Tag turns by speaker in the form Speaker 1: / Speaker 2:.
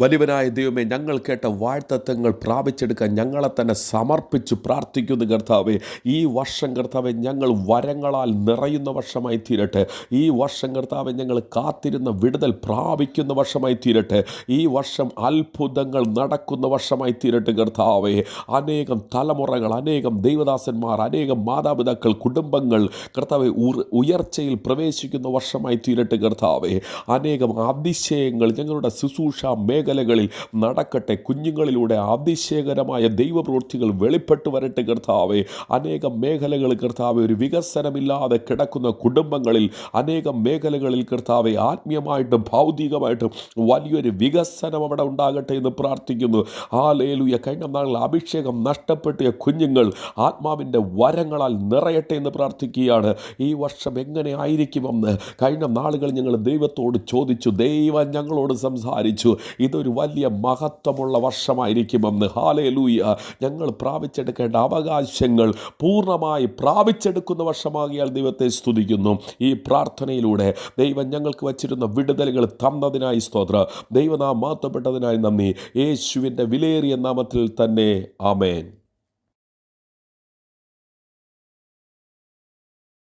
Speaker 1: വലിയവനായ ദൈവമേ ഞങ്ങൾ കേട്ട വാഴ്ത്തത്വങ്ങൾ പ്രാപിച്ചെടുക്കാൻ ഞങ്ങളെ തന്നെ സമർപ്പിച്ച് പ്രാർത്ഥിക്കുന്നു കർത്താവെ. ഈ വർഷം കർത്താവെ ഞങ്ങൾ വരങ്ങളാൽ നിറയുന്ന വർഷമായി തീരട്ടെ. ഈ വർഷം കർത്താവെ ഞങ്ങൾ കാത്തിരുന്ന വിടുതൽ പ്രാപിക്കുന്ന വർഷമായി തീരട്ടെ. ഈ വർഷം അത്ഭുതങ്ങൾ നടക്കുന്ന വർഷമായി തീരട്ടെ കർത്താവെ. അനേകം തലമുറകൾ അനേകം ദൈവദാസന്മാർ അനേകം മാതാപിതാക്കൾ കുടുംബങ്ങൾ കർത്താവെ ഉയർച്ചയിൽ പ്രവേശിക്കുന്ന വർഷമായി തീരട്ടെ കർത്താവെ. അനേകം അതിശയങ്ങൾ ഞങ്ങളുടെ ശുശ്രൂഷ മേഖലകളിൽ നടക്കട്ടെ. കുഞ്ഞുങ്ങളിലൂടെ അതിശയകരമായ ദൈവപ്രവൃത്തികൾ വെളിപ്പെട്ടു വരട്ടെ കർത്താവെ. അനേകം മേഖലകൾ കർത്താവെ ഒരു വികസനമില്ലാതെ കിടക്കുന്ന കുടുംബങ്ങളിൽ അനേകം മേഖലകളിൽ കർത്താവെ ആത്മീയമായിട്ടും ഭൗതികമായിട്ടും വലിയൊരു വികസനം അവിടെ ഉണ്ടാകട്ടെ എന്ന് പ്രാർത്ഥിക്കുന്നു. ആ ലേലുയ കഴിഞ്ഞ നാളിൽ അഭിഷേകം നഷ്ടപ്പെട്ടിയ കുഞ്ഞുങ്ങൾ ആത്മാവിന്റെ വരങ്ങളാൽ നിറയട്ടെ എന്ന് പ്രാർത്ഥിക്കുകയാണ്. ഈ വർഷം എങ്ങനെ ആയിരിക്കുമെന്ന് കഴിഞ്ഞ നാളുകൾ ഞങ്ങൾ ദൈവത്തോട് ചോദിച്ചു. ദൈവം ഞങ്ങളോട് സംസാരിച്ചു. ഇതൊരു വലിയ മഹത്വമുള്ള വർഷമായിരിക്കുമെന്ന്. ഹാലേലൂയ ഞങ്ങൾ പ്രാപിച്ചെടുക്കേണ്ട അവകാശങ്ങൾ പൂർണമായി പ്രാപിച്ചെടുക്കുന്ന വർഷമാകിയാൽ ദൈവത്തെ സ്തുതിക്കുന്നു. ഈ പ്രാർത്ഥനയിലൂടെ ദൈവം ഞങ്ങൾക്ക് വച്ചിരുന്ന വിടുതലുകൾ തന്നതിനായി സ്തോത്ര. ദൈവനാം മാത്തപ്പെട്ടതിനായി നന്ദി. യേശുവിന്റെ വിലയേറിയ നാമത്തിൽ തന്നെ ആമേൻ.